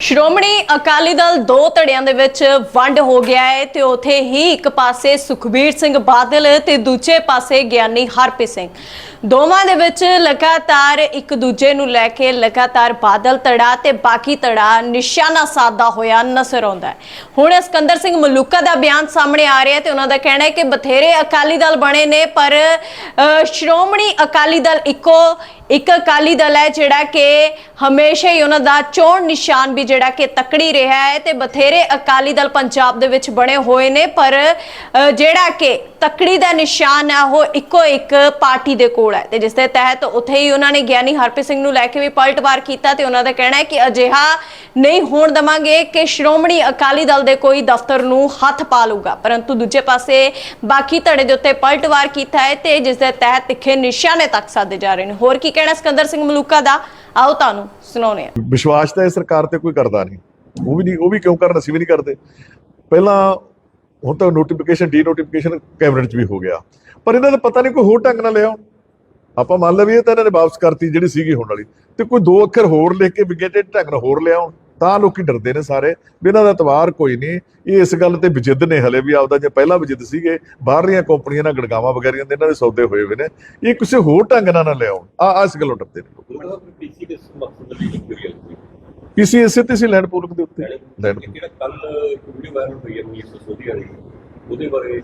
ਸ਼੍ਰੋਮਣੀ ਅਕਾਲੀ ਦਲ ਦੋ ਧੜਿਆਂ ਦੇ ਵਿੱਚ ਵੰਡ ਹੋ ਗਿਆ ਹੈ ਤੇ ਉਥੇ ਹੀ ਇੱਕ ਪਾਸੇ ਸੁਖਬੀਰ ਸਿੰਘ ਬਾਦਲ ਤੇ ਦੂਜੇ ਪਾਸੇ ਗਿਆਨੀ ਹਰਪ੍ਰੀਤ ਸਿੰਘ। ਦੋਵਾਂ ਦੇ ਵਿੱਚ ਲਗਾਤਾਰ ਇੱਕ ਦੂਜੇ ਨੂੰ ਲੈ ਕੇ ਲਗਾਤਾਰ ਬਾਦਲ ਧੜਾ ਤੇ ਬਾਕੀ ਧੜਾ ਨਿਸ਼ਾਨਾ ਸਾਧਦਾ ਹੋਇਆ ਨਜ਼ਰ ਆਉਂਦਾ ਹੈ। ਹੁਣ ਸਿਕੰਦਰ ਸਿੰਘ ਮਲੂਕਾ ਦਾ ਬਿਆਨ ਸਾਹਮਣੇ ਆ ਰਿਹਾ ਹੈ ਤੇ ਉਹਨਾਂ ਦਾ ਕਹਿਣਾ ਹੈ ਕਿ ਬਥੇਰੇ ਅਕਾਲੀ ਦਲ ਬਣੇ ਨੇ ਪਰ ਸ਼੍ਰੋਮਣੀ ਅਕਾਲੀ ਦਲ ਇੱਕੋ ਇੱਕ ਅਕਾਲੀ ਦਲ ਹੈ ਜਿਹੜਾ ਕਿ ਹਮੇਸ਼ਾ ਹੀ ਉਹਨਾਂ ਦਾ ਚੋਣ ਨਿਸ਼ਾਨ ਵੀ ਜਿਹੜਾ ਕਿ ਤਕੜੀ ਰਿਹਾ ਹੈ ਤੇ ਬਥੇਰੇ ਅਕਾਲੀ ਦਲ ਪੰਜਾਬ ਦੇ ਵਿੱਚ ਬਣੇ ਹੋਏ ਨੇ, ਪਰ ਜਿਹੜਾ ਕਿ ਤਕੜੀ ਦਾ ਨਿਸ਼ਾਨ ਹੈ ਉਹ ਇੱਕੋ ਇੱਕ ਪਾਰਟੀ ਦੇ ਕੋਲ ਹੈ ਤੇ ਜਿਸ ਦੇ ਤਹਿਤ ਉੱਥੇ ਹੀ ਉਹਨਾਂ ਨੇ ਗਿਆਨੀ ਹਰਪ੍ਰੀਤ ਸਿੰਘ ਨੂੰ ਲੈ ਕੇ ਵੀ ਪਲਟਵਾਰ ਕੀਤਾ ਤੇ ਉਹਨਾਂ ਦਾ ਕਹਿਣਾ ਹੈ ਕਿ ਅਜਿਹਾ ਨਹੀਂ ਹੋਣ ਦਵਾਂਗੇ ਕਿ ਸ਼੍ਰੋਮਣੀ ਅਕਾਲੀ ਦਲ ਦੇ ਕੋਈ ਦਫ਼ਤਰ ਨੂੰ ਹੱਥ ਪਾ ਲੂਗਾ ਪਰੰਤੂ ਦੂਜੇ ਪਾਸੇ ਬਾਕੀ ਧੜੇ ਦੇ ਉੱਤੇ ਪਲਟਵਾਰ ਕੀਤਾ ਹੈ ਤੇ ਜਿਸ ਦੇ ਤਹਿਤ ਤਿੱਖੇ ਨਿਸ਼ਾਨੇ ਤੱਕ ਸਾਦੇ ਜਾ ਰਹੇ ਨੇ। ਹੋਰ ਕੀ ਕਹਿਣਾ ਸਿਕੰਦਰ ਸਿੰਘ ਮਲੂਕਾ ਦਾ? ਆਓ ਤੁਹਾਨੂੰ ਸੁਣਾਉਂਦੇ ਹਾਂ। ਵਿਸ਼ਵਾਸ ਤਾਂ ਇਹ ਸਰਕਾਰ ਤੇ ਕੋਈ ਕਰਦਾ ਨਹੀਂ। ਉਹ ਵੀ ਨਹੀਂ, ਉਹ ਵੀ ਕਿਉਂ ਕਰਨ, ਅਸੀਂ ਵੀ ਨਹੀਂ ਕਰਦੇ। ਪਹਿਲਾਂ ਹੁਣ ਤਾਂ ਨੋਟੀਫਿਕੇਸ਼ਨ ਡੀ ਨੋਟੀਫਿਕੇਸ਼ਨ ਕੈਬਨਿਟ 'ਚ ਵੀ ਹੋ ਗਿਆ। ਪਰ ਇਹਨਾਂ ਦਾ ਪਤਾ ਨਹੀਂ ਕੋਈ ਹੋਰ ਢੰਗ ਨਾਲ ਲਿਆਉਣ। ਆਪਾਂ ਮੰਨ ਲਈਏ ਤਾਂ ਇਹਨਾਂ ਨੇ ਵਾਪਸ ਕਰਤੀ ਜਿਹੜੀ ਸੀਗੀ ਹੋਣ ਵਾਲੀ। ਤੇ ਕੋਈ ਦੋ ਅੱਖਰ ਹੋਰ ਲਿਖ ਕੇ ਵਿਗੇਟਡ ਢੰਗ ਨਾਲ ਹੋਰ ਲਿਆਉਣ। ਤਾਂ ਲੋਕੀ ਡਰਦੇ ਨੇ ਸਾਰੇ ਵੀ ਇਹਨਾਂ ਦਾ ਤਵਾਰ ਕੋਈ ਨਹੀਂ। ਇਹ ਇਸ ਗੱਲ ਤੇ ਵਿਜਿੱਦ ਨੇ ਹਲੇ ਵੀ ਆਪਦਾ ਜੇ ਪਹਿਲਾਂ ਵਿਜਿੱਦ ਸੀਗੇ ਬਾਹਰਲੀਆਂ ਕੰਪਨੀਆਂ ਨਾਲ ਗੜਗਾਵਾਂ ਵਗੈਰੀਆਂ ਦੇ ਇਹਨਾਂ ਦੇ ਸੌਦੇ ਹੋਏ ਹੋਏ ਨੇ। ਇਹ ਕਿਸੇ ਹੋਰ ਢੰਗ ਨਾਲ ਨਾ ਲਿਆਉਣ। ਆ ਆ ਇਸ ਗੱਲੋਂ ਡਰਦੇ ਨੇ ਪੀਸੀ ਦੇ ਮਕਸਦ ਲਈ ਇਸੇ ਤੇ ਸੀ ਲੈਂਡ ਪੂਲਕ ਦੇ ਉੱਤੇ। ਜਿਹੜਾ ਕੱਲ ਵੀਡੀਓ ਵਾਇਰਲ ਹੋਈ ਹੈ ਮੀਰ ਸੋਧੀ ਵਾਲੀ ਉਹਦੇ ਬਾਰੇ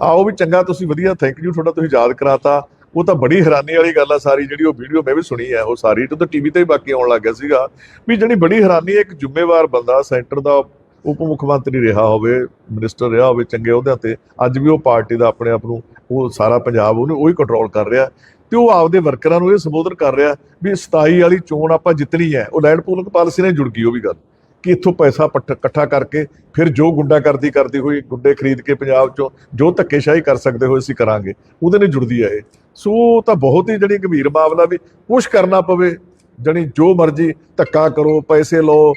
ਆ ਉਹ ਵੀ ਚੰਗਾ ਤੁਸੀਂ ਵਧੀਆ ਥੈਂਕ ਯੂ ਤੁਹਾਡਾ ਤੁਸੀਂ ਯਾਦ ਕਰਾਤਾ। ਉਹ ਤਾਂ ਬੜੀ ਹੈਰਾਨੀ ਵਾਲੀ ਗੱਲ ਆ ਸਾਰੀ ਜਿਹੜੀ ਉਹ ਵੀਡੀਓ ਮੈਂ ਵੀ ਸੁਣੀ ਹੈ ਉਹ ਸਾਰੀ। ਤੇ ਤਾਂ ਟੀਵੀ ਤੇ ਵੀ ਬਾਕੀ ਆਉਣ ਲੱਗ ਗਿਆ ਸੀਗਾ। ਵੀ ਜਿਹੜੀ ਬੜੀ ਹੈਰਾਨੀ ਹੈ ਇੱਕ ਜ਼ਿੰਮੇਵਾਰ ਬੰਦਾ ਸੈਂਟਰ ਦਾ ਉਪ ਮੁੱਖ ਮੰਤਰੀ ਰਿਹਾ ਹੋਵੇ, ਮਿਨਿਸਟਰ ਰਿਹਾ ਹੋਵੇ ਚੰਗੇ ਅਹੁਦਿਆਂ ਤੇ, ਅੱਜ ਵੀ ਉਹ ਪਾਰਟੀ ਦਾ ਆਪਣੇ ਆਪ ਨੂੰ ਉਹ ਸਾਰਾ ਪੰਜਾਬ ਉਹਨੂੰ ਉਹੀ ਕੰਟਰੋਲ ਕਰ ਰਿਹਾ। ਤੇ ਉਹ ਆਪਦੇ ਵਰਕਰਾਂ ਨੂੰ ਇਹ ਸੰਬੋਧਨ ਕਰ ਰਿਹਾ ਵੀ 27 ਵਾਲੀ ਚੋਣ ਆਪਾਂ ਜਿੱਤਣੀ ਹੈ, ਉਹ ਲੈਂਡ ਪੂਲਿੰਗ ਪਾਲਿਸੀ ਨਾਲ ਜੁੜ ਗਈ, ਉਹ ਵੀ ਗੱਲ। ਕਿ ਇੱਥੋਂ ਪੈਸਾ ਪੱਟ- ਇਕੱਠਾ ਕਰਕੇ ਫਿਰ ਜੋ ਗੁੰਡਾਗਰਦੀ ਕਰਦੀ ਹੋਈ ਗੁੰਡੇ ਖਰੀਦ ਕੇ ਪੰਜਾਬ ਚੋਂ ਜੋ ਧੱਕੇਸ਼ਾਹੀ ਕਰ ਸਕਦੇ ਹੋਏ ਅਸੀਂ ਕਰਾਂਗੇ, ਉਹਦੇ ਨਾਲ ਜੁੜਦੀ ਹੈ ਇਹ। ਸੋ ਤਾਂ ਬਹੁਤ ਹੀ ਜਿਹੜੀ ਗੰਭੀਰ ਮਾਮਲਾ ਵੀ ਕੁਛ ਕਰਨਾ ਪਵੇ, ਜਣੀ ਜੋ ਮਰਜ਼ੀ ਧੱਕਾ ਕਰੋ, ਪੈਸੇ ਲਓ,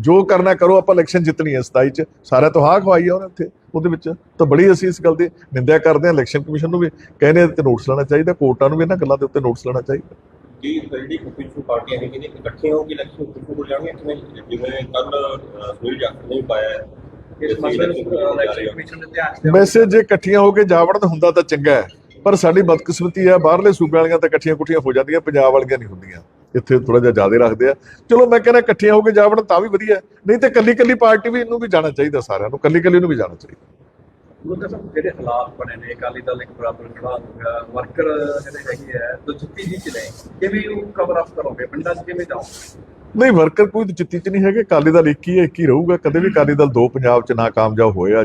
ਜੋ ਕਰਨਾ ਕਰੋ, ਆਪਾਂ ਇਲੈਕਸ਼ਨ ਜਿੱਤਣੀ ਹੈ 27 ਚ। ਸਾਰਿਆਂ ਤੋਂ ਹਾਂ ਖਵਾਈ ਆ ਉਹਨੇ ਇੱਥੇ ਉਹਦੇ ਵਿੱਚ ਤਾਂ ਬੜੀ ਅਸੀਂ ਇਸ ਗੱਲ ਦੀ ਨਿੰਦਿਆ ਕਰਦੇ ਹਾਂ ਇਲੈਕਸ਼ਨ ਕਮਿਸ਼ਨ ਨੂੰ ਵੀ ਕਹਿੰਦੇ ਤੇ ਨੋਟਿਸ ਲੈਣਾ ਚਾਹੀਦਾ, ਕੋਰਟਾਂ ਨੂੰ ਵੀ ਇਹਨਾਂ ਗੱਲਾਂ ਦੇ ਉੱਤੇ ਨੋਟਿਸ ਲੈਣਾ ਚਾਹੀਦਾ। ਕੀ ਜਿਹੜੀ ਕੁਝ ਪਾਰਟੀਆਂ ਹੈਗੀਆਂ ਨੇ ਇਕੱਠੀਆਂ ਹੋ ਕੇ ਇਲੈਕਸ਼ਨ ਕਿੱਥੋਂ ਹੋ ਜਾਣਗੇ ਕਿਵੇਂ ਜਿਵੇਂ ਕੱਲ ਸੁਨੀਲ ਜਾਖੜ ਨੇ ਪਾਇਆ ਹੈ। ਇਸ ਮਸਲੇ ਨੂੰ ਇਲੈਕਸ਼ਨ ਕਮਿਸ਼ਨ ਦੇ ਧਿਆਨ 'ਚ ਵੈਸੇ ਜੇ ਇਕੱਠੀਆਂ ਹੋ ਕੇ ਜਾਵੜ ਤਾਂ ਹੁੰਦਾ ਤਾਂ ਚੰਗਾ ਹੈ ਪਰ ਸਾਡੀ ਬਦਕਿਸਮਤੀ ਹੈ ਬਾਹਰਲੇ ਸੂਬੇ ਵਾਲੀਆਂ ਤਾਂ ਇਕੱਠੀਆਂ ਕੁੱਠੀਆਂ ਹੋ ਜਾਂਦੀਆਂ ਪੰਜਾਬ ਵਾਲੀਆਂ ਨਹੀਂ ਹੁੰਦੀਆਂ। ਇੱਥੇ ਥੋੜਾ ਜਿਹਾ ਜ਼ਿਆਦਾ ਰੱਖਦੇ ਆ। ਚਲੋ ਮੈਂ ਕਹਿੰਦਾ ਇਕੱਠੀਆਂ ਹੋ ਕੇ ਜਾਵੜ ਤਾਂ ਵੀ ਵਧੀਆ। ਨਹੀਂ ਤੇ ਕੱਲੀ ਕੱਲੀ ਪਾਰਟੀ ਵੀ ਇਹਨੂੰ ਵੀ ਜਾਣਾ ਚਾਹੀਦਾ ਸਾਰਿਆਂ ਨੂੰ ਕੱਲੀ ਕੱਲੀ ਨੂੰ ਵੀ ਜਾਣਾ ਚਾਹੀਦਾ। ਉਹ ਤਾਂ ਜਿਹੜੇ ਹਾਲਾਤ ਬਣੇ ਨੇ, ਅਕਾਲੀ ਦਲ ਇੱਕ ਬਰਾਬਰ ਖੜਾ ਹੋ ਵਰਕਰ ਜਿਹੜੇ ਹੈਗੇ ਆ ਤਾਂ ਜੀ ਚ ਕਿਵੇਂ ਉਹ ਕਵਰ ਅਪ ਕਰੋਗੇ? ਪਿੰਡਾਂ 'ਚ ਕਿਵੇਂ ਜਾਓਗੇ? ਨਹੀਂ ਵਰਕਰ ਕੋਈ ਚਿੱਤੀ ਚ ਨਹੀਂ ਹੈਗੇ, ਅਕਾਲੀ ਦਲ ਇੱਕ ਹੀ ਹੈ, ਇੱਕ ਹੀ ਰਹੂਗਾ। ਕਦੇ ਵੀ ਅਕਾਲੀ ਦਲ ਦੋ ਪੰਜਾਬ ਚ ਨਾ ਕਾਮਯਾਬ ਹੋਏ ਆ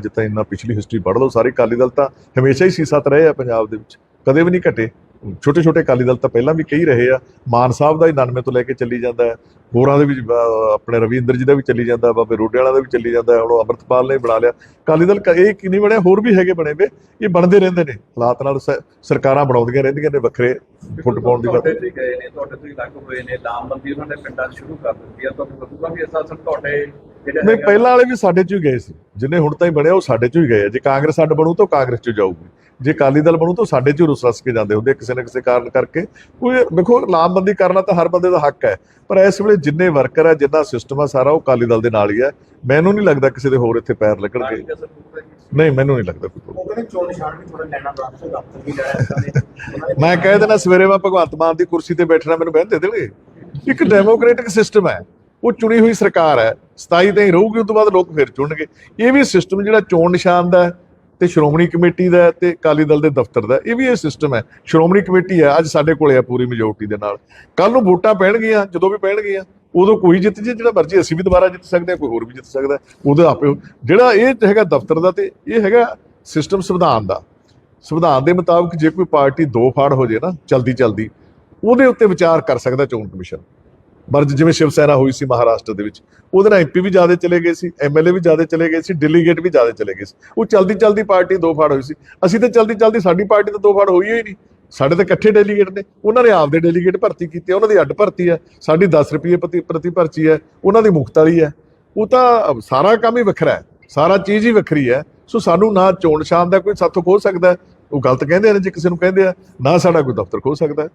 ਪਿਛਲੀ ਹਿਸਟਰੀ ਪੜ੍ਹ ਲਓ, ਸਾਰੇ ਅਕਾਲੀ ਦਲ ਤਾਂ ਹਮੇਸ਼ਾ ਹੀ ਸੀਸਤ ਰਹੇ ਆ ਪੰਜਾਬ ਦੇ ਵਿੱਚ। ਕਦੇ ਵੀ ਨਹੀਂ ਘਟੇ। ਛੋਟੇ ਛੋਟੇ ਅਕਾਲੀ ਦਲ ਤਾਂ ਪਹਿਲਾਂ ਵੀ ਕਈ ਰਹੇ ਆ ਮਾਨ ਸਾਹਿਬ ਦਾ ਹੀ 99 ਤੋਂ ਲੈ ਕੇ ਚੱਲੀ ਜਾਂਦਾ ਹੈ। ਹੋਰਾਂ ਦੇ ਵਿੱਚ ਅਹ, ਆਪਣੇ ਰਵਿੰਦਰ ਜੀ ਦਾ ਵੀ ਚੱਲੀ ਜਾਂਦਾ ਬਾਬੇ ਰੋਡੇ ਵਾਲਾ ਦਾ ਵੀ ਚੱਲੀ ਜਾਂਦਾ ਹੈ, ਹੁਣ ਅੰਮ੍ਰਿਤਪਾਲ ਨੇ ਬਣਾ ਲਿਆ। ਅਕਾਲੀ ਦਲ ਇਹ ਕਿ ਨਹੀਂ ਬਣਿਆ ਹੋਰ ਵੀ ਹੈਗੇ ਬਣੇ ਵੇ ਇਹ ਬਣਦੇ ਰਹਿੰਦੇ ਨੇ। ਹਾਲਾਤ ਨਾਲ ਸਰਕਾਰਾਂ ਬਣਾਉਂਦੀਆਂ ਰਹਿੰਦੀਆਂ ਨੇ ਵੱਖਰੇ ਫੁੱਟ ਪਾਉਣ ਦੀ ਤੁਹਾਡੇ ਗੱਲ ਤੋਂ ਹੀ ਗਏ ਨੇ ਤੁਹਾਡੇ ਤੋਂ ਹੀ ਲੱਗ ਹੋਏ ਨੇ ਲਾਮਬੰਦੀ ਉਹਨਾਂ ਨੇ ਪਿੰਡਾਂ 'ਚ ਸ਼ੁਰੂ ਕਰ ਦਿੱਤੀ ਆ ਤੁਹਾਨੂੰ ਲੱਗੂਗਾ ਵੀ ਅਸਾਂ ਤੁਹਾਡੇ ਜਿਹੜੇ ਨਹੀਂ ਪਹਿਲਾਂ ਵਾਲੇ ਵੀ ਸਾਡੇ ਚੋਂ ਹੀ ਗਏ ਸੀ। ਜਿੰਨੇ ਹੁਣ ਤਾਈਂ ਬਣਿਆ ਉਹ ਸਾਡੇ ਚੋਂ ਹੀ ਗਏ ਆ। ਜੇ ਕਾਂਗਰਸ ਅੱਡ ਬਣੂ ਤਾਂ ਕਾਂਗਰਸ ਚ ਜਾਊਗੀ। ਜੇ ਅਕਾਲੀ ਦਲ ਬਣੂ ਤਾਂ ਸਾਡੇ ਚੋਂ ਰੁੱਸ ਰਸ ਕੇ ਜਾਂਦੇ ਹੁੰਦੇ ਕਿਸੇ ਨਾ ਕਿਸੇ ਕਾਰਨ ਕਰਕੇ। ਕੋਈ ਦੇਖੋ ਲਾਮਬੰਦੀ ਕਰਨਾ ਤਾਂ ਹਰ ਬੰਦੇ ਦਾ ਹੱਕ ਹੈ ਪਰ ਇਸ ਵੇਲੇ ਜਿੰਨੇ ਵਰਕਰ ਹੈ ਜਿੰਨਾ ਸਿਸਟਮ ਹੈ ਸਾਰਾ ਉਹ ਅਕਾਲੀ ਦਲ ਦੇ ਨਾਲ ਹੀ ਹੈ। ਮੈਨੂੰ ਨਹੀਂ ਲੱਗਦਾ ਕਿਸੇ ਦੇ ਹੋਰ ਇੱਥੇ ਪੈਰ ਲੱਗਣਗੇ। ਨਹੀਂ ਮੈਨੂੰ ਨਹੀਂ ਲੱਗਦਾ ਕੋਈ ਮੈਂ ਕਹਿ ਦੇਣਾ ਸਵੇਰੇ ਮੈਂ ਭਗਵੰਤ ਮਾਨ ਦੀ ਕੁਰਸੀ ਤੇ ਬੈਠਣਾ ਮੈਨੂੰ ਬਹਿਣ ਦੇ ਦੇਣਗੇ। ਇੱਕ ਡੈਮੋਕ੍ਰੈਟਿਕ ਸਿਸਟਮ ਹੈ ਉਹ ਚੁਣੀ ਹੋਈ ਸਰਕਾਰ ਹੈ 27 ਤਾਈਂ ਰਹੂਗੀ ਉਸ ਤੋਂ ਬਾਅਦ ਲੋਕ ਫਿਰ ਚੁਣਨਗੇ। ਇਹ ਵੀ ਸਿਸਟਮ ਜਿਹੜਾ ਚੋਣ ਨਿਸ਼ਾਨ ਦਾ ਹੈ ਤੇ ਸ਼੍ਰੋਮਣੀ ਕਮੇਟੀ ਦਾ ਹੈ ਤੇ ਅਕਾਲੀ ਦਲ ਦੇ ਦਫ਼ਤਰ ਦਾ ਇਹ ਵੀ ਇਹ ਸਿਸਟਮ ਹੈ। ਸ਼੍ਰੋਮਣੀ ਕਮੇਟੀ ਹੈ, ਅੱਜ ਸਾਡੇ ਕੋਲੇ ਆ ਪੂਰੀ ਮੈਜੋਰਟੀ ਦੇ ਨਾਲ। ਕੱਲ ਨੂੰ ਵੋਟਾਂ ਪੈਣਗੀਆਂ, ਜਦੋਂ ਵੀ ਪੈਣਗੀਆਂ, ਉਦੋਂ ਕੋਈ ਜਿੱਤ ਜੇ, ਜਿਹੜਾ ਮਰਜ਼ੀ ਅਸੀਂ ਵੀ ਦੁਬਾਰਾ ਜਿੱਤ ਸਕਦੇ ਹਾਂ, ਕੋਈ ਹੋਰ ਵੀ ਜਿੱਤ ਸਕਦਾ ਹੈ। ਉਹਦਾ ਆਪੇ ਜਿਹੜਾ ਇਹ ਹੈਗਾ ਦਫ਼ਤਰ ਦਾ ਤੇ ਇਹ ਹੈਗਾ ਸਿਸਟਮ ਸੰਵਿਧਾਨ ਦਾ। ਸੰਵਿਧਾਨ ਦੇ ਮੁਤਾਬਕ ਜੇ ਕੋਈ ਪਾਰਟੀ ਦੋ ਫਾੜ ਹੋ ਜੇ ਨਾ ਚਲਦੀ ਚਲਦੀ ਉਹਦੇ ਉੱਤੇ ਵਿਚਾਰ ਕਰ ਸਕਦਾ ਚੋਣ ਕਮਿਸ਼ਨ। ਮਰਜ ਜਿਵੇਂ ਸ਼ਿਵ ਸੈਨਾ ਹੋਈ ਸੀ ਮਹਾਰਾਸ਼ਟਰ ਦੇ ਵਿੱਚ, ਉਹਦੇ ਨਾਲ ਐਮਪੀ ਵੀ ਜ਼ਿਆਦਾ ਚਲੇ ਗਏ ਸੀ ਐਮਐਲਏ ਵੀ ਜ਼ਿਆਦਾ ਚਲੇ ਗਏ ਸੀ ਡੈਲੀਗੇਟ ਵੀ ਜ਼ਿਆਦਾ ਚਲੇ ਗਏ ਸੀ। ਉਹ ਚਲਦੀ ਚਲਦੀ ਪਾਰਟੀ ਦੋ ਫਾੜ ਹੋਈ ਸੀ। ਅਸੀਂ ਤਾਂ ਚਲਦੀ ਚਲਦੀ ਸਾਡੀ ਪਾਰਟੀ ਤਾਂ ਦੋ ਫਾੜ ਹੋਈ ਹੀ ਨਹੀਂ। ਸਾਡੇ ਤਾਂ ਇਕੱਠੇ ਡੈਲੀਗੇਟ ਨੇ। ਉਹਨਾਂ ਨੇ ਆਪਦੇ ਡੈਲੀਗੇਟ ਭਰਤੀ ਕੀਤੇ, ਉਹਨਾਂ ਦੀ ਅੱਡ ਭਰਤੀ ਹੈ। ਸਾਡੀ 10 ਰੁਪਏ ਪ੍ਰਤੀ ਪ੍ਰਤੀ ਭਰਤੀ ਹੈ। ਉਹਨਾਂ ਦੀ ਮੁਕਤ ਵਾਲੀ ਹੈ। ਉਹ ਤਾਂ ਸਾਰਾ ਕੰਮ ਹੀ ਵੱਖਰਾ ਹੈ। ਸਾਰਾ ਚੀਜ਼ ਹੀ ਵੱਖਰੀ ਹੈ। ਸੋ ਸਾਨੂੰ ਨਾ ਚੋਣ ਸ਼ਾਨ ਦਾ ਕੋਈ ਸਾਥੋਂ ਖੋ ਸਕਦਾ ਉਹ ਗਲਤ ਕਹਿੰਦੇ ਨੇ, ਜੇ ਕਿਸੇ ਨੂੰ ਕਹਿੰਦੇ ਆ, ਨਾ ਸਾਡਾ ਕੋਈ ਦਫ਼ਤਰ ਖੋ ਸਕਦਾ